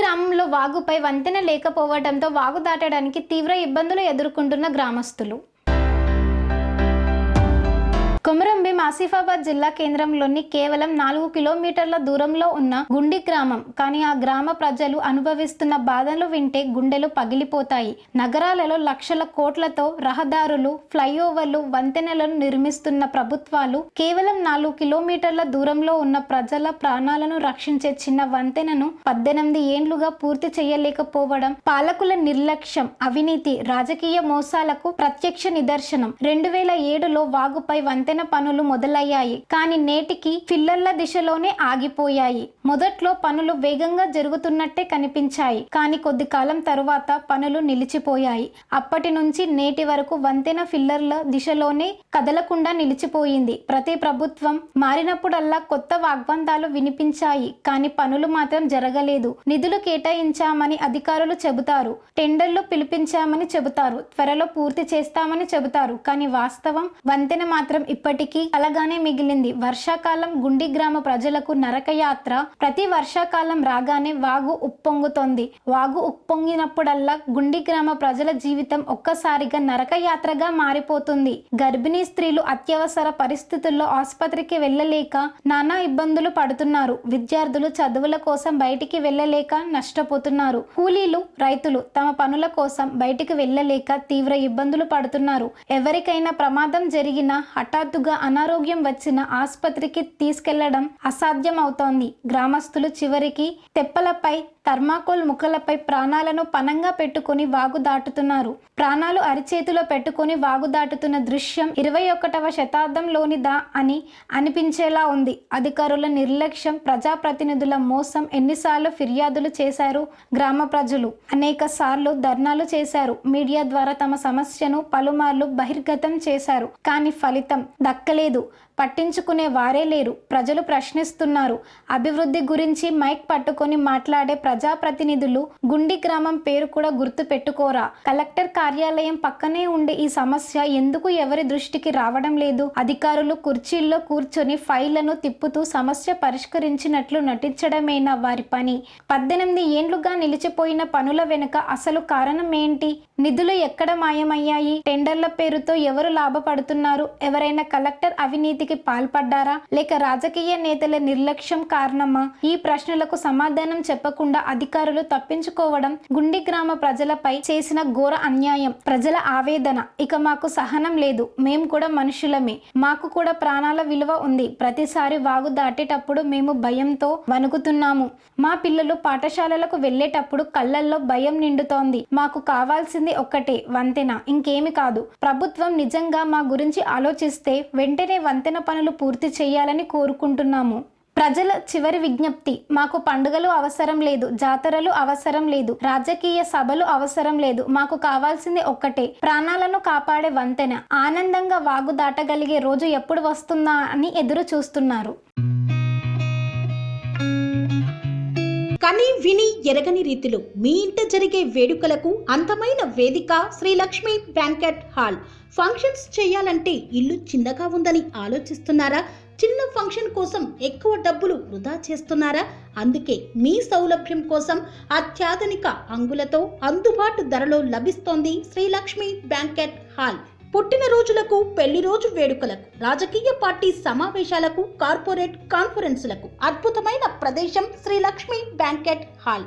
గ్రామంలో వాగుపై వంతెన లేకపోవడంతో వాగు దాటడానికి తీవ్ర ఇబ్బందులు ఎదుర్కొంటున్న గ్రామస్తులు. కొమరంభీం ఆసిఫాబాద్ జిల్లా కేంద్రంలోని కేవలం నాలుగు కిలోమీటర్ల దూరంలో ఉన్న గుండి గ్రామం. కానీ ఆ గ్రామ ప్రజలు అనుభవిస్తున్న బాధలు వింటే గుండెలు పగిలిపోతాయి. నగరాలలో లక్షల కోట్లతో రహదారులు ఫ్లైఓవర్లు వంతెనలను నిర్మిస్తున్న ప్రభుత్వాలు కేవలం నాలుగు కిలోమీటర్ల దూరంలో ఉన్న ప్రజల ప్రాణాలను రక్షించే చిన్న వంతెనను పద్దెనిమిది ఏండ్లుగా పూర్తి చేయలేకపోవడం పాలకుల నిర్లక్ష్యం అవినీతి రాజకీయ మోసాలకు ప్రత్యక్ష నిదర్శనం. రెండు వేల ఏడులో వాగుపై వంతెన పనులు మొదలయ్యాయి. కానీ నేటికి పిల్లర్ల దిశలోనే ఆగిపోయాయి. మొదట్లో పనులు వేగంగా జరుగుతున్నట్టే కనిపించాయి. కానీ కొద్ది కాలం తరువాత పనులు నిలిచిపోయాయి. అప్పటి నుంచి నేటి వరకు వంతెన ఫిల్లర్ల దిశలోనే కదలకుండా నిలిచిపోయింది. ప్రతి ప్రభుత్వం మారినప్పుడల్లా కొత్త వాగ్బంధాలు వినిపించాయి. కానీ పనులు మాత్రం జరగలేదు. నిధులు కేటాయించామని అధికారులు చెబుతారు. టెండర్లు పిలిపించామని చెబుతారు. త్వరలో పూర్తి చేస్తామని చెబుతారు. కానీ వాస్తవం వంతెన మాత్రం ఇప్పటికీ అలాగానే మిగిలింది. వర్షాకాలం గుండి గ్రామ ప్రజలకు నరకయాత్ర. ప్రతి వర్షాకాలం రాగానే వాగు ఉప్పొంగుతోంది. వాగు ఉప్పొంగినప్పుడల్లా గుండి గ్రామ ప్రజల జీవితం ఒక్కసారిగా నరకయాత్రగా మారిపోతుంది. గర్భిణీ స్త్రీలు అత్యవసర పరిస్థితుల్లో ఆసుపత్రికి వెళ్ళలేక నానా ఇబ్బందులు పడుతున్నారు. విద్యార్థులు చదువుల కోసం బయటికి వెళ్ళలేక నష్టపోతున్నారు. కూలీలు రైతులు తమ పనుల కోసం బయటికి వెళ్ళలేక తీవ్ర ఇబ్బందులు పడుతున్నారు. ఎవరికైనా ప్రమాదం జరిగినా హఠాత్తుగా అనారోగ్యం వచ్చిన ఆసుపత్రికి తీసుకెళ్ళడం అసాధ్యం అవుతోంది గ్రామస్తులు చివరికి తెప్పలపై థర్మాకోల్ ముక్కలపై ప్రాణాలను పనంగా పెట్టుకుని వాగు దాటుతున్నారు. ప్రాణాలు అరిచేతిలో పెట్టుకుని వాగు దాటుతున్న దృశ్యం ఇరవై ఒకటవ శతాబ్దంలోనిదా అని అనిపించేలా ఉంది. అధికారుల నిర్లక్ష్యం ప్రజాప్రతినిధుల మోసం ఎన్నిసార్లు ఫిర్యాదులు చేశారు గ్రామ ప్రజలు. అనేక సార్లు ధర్నాలు చేశారు. మీడియా ద్వారా తమ సమస్యను పలుమార్లు బహిర్గతం చేశారు. కానీ ఫలితం దక్కలేదు. పట్టించుకునే వారే లేరు. ప్రజలు ప్రశ్నిస్తున్నారు. అభివృద్ధి గురించి మైక్ పట్టుకొని మాట్లాడే ప్రజాప్రతినిధులు గుండి గ్రామం పేరు కూడా గుర్తు పెట్టుకోరా కలెక్టర్ కార్యాలయం పక్కనే ఉండే ఈ సమస్య ఎందుకు ఎవరి దృష్టికి రావడం లేదు? అధికారులు కుర్చీల్లో కూర్చొని ఫైళ్ళను తిప్పుతూ సమస్య పరిష్కరించినట్లు నటించడమేనా వారి పని? పద్దెనిమిది ఏండ్లుగా నిలిచిపోయిన పనుల వెనుక అసలు కారణం ఏంటి? నిధులు ఎక్కడ మాయమయ్యాయి? టెండర్ల పేరుతో ఎవరు లాభపడుతున్నారు? ఎవరైనా కలెక్టర్ అవినీతి అవినీతికి పాల్పడ్డారా? లేక రాజకీయ నేతల నిర్లక్ష్యం కారణమా? ఈ ప్రశ్నలకు సమాధానం చెప్పకుండా అధికారులు తప్పించుకోవడం గుండి గ్రామ ప్రజలపై చేసిన ఘోర అన్యాయం. ప్రజల ఆవేదన. ఇక మాకు సహనం లేదు. మేము కూడా మనుషులమే. మాకు కూడా ప్రాణాల విలువ ఉంది. ప్రతిసారి వాగు దాటేటప్పుడు మేము భయంతో వణుకుతున్నాము. మా పిల్లలు పాఠశాలలకు వెళ్ళేటప్పుడు కళ్ళల్లో భయం నిండుతోంది. మాకు కావాల్సింది ఒక్కటే వంతెన. ఇంకేమి కాదు. ప్రభుత్వం నిజంగా మా గురించి ఆలోచిస్తే వెంటనే వంతెన పనులు పూర్తి చేయాలని కోరుకుంటున్నాము. ప్రజల చివరి విజ్ఞప్తి మాకు పండుగలు అవసరం లేదు జాతరలు అవసరం లేదు రాజకీయ సభలు అవసరం లేదు మాకు కావాల్సింది ఒక్కటే ప్రాణాలను కాపాడే వంతెన ఆనందంగా వాగు దాటగలిగే రోజు ఎప్పుడు వస్తుందా అని ఎదురు చూస్తున్నారు. కని విని ఎరగని రీతిలో మీ ఇంట జరిగే వేడుకలకు అందమైన వేదిక Shri Lakshmi banquet hall. Functions చేయాలంటే ఇల్లు చిన్నగా ఉందని ఆలోచిస్తున్నారా? చిన్న ఫంక్షన్ కోసం ఎక్కువ డబ్బులు వృధా చేస్తున్నారా? అందుకే మీ సౌలభ్యం కోసం అత్యాధునిక అంగులతో అందుబాటు ధరలో లభిస్తోంది శ్రీలక్ష్మి బ్యాంకెట్ హాల్. పుట్టినరోజులకు పెళ్ళి రోజు వేడుకలకు రాజకీయ పార్టీ సమావేశాలకు కార్పొరేట్ కాన్ఫరెన్సులకు అద్భుతమైన ప్రదేశం శ్రీలక్ష్మి బ్యాంకెట్ హాల్.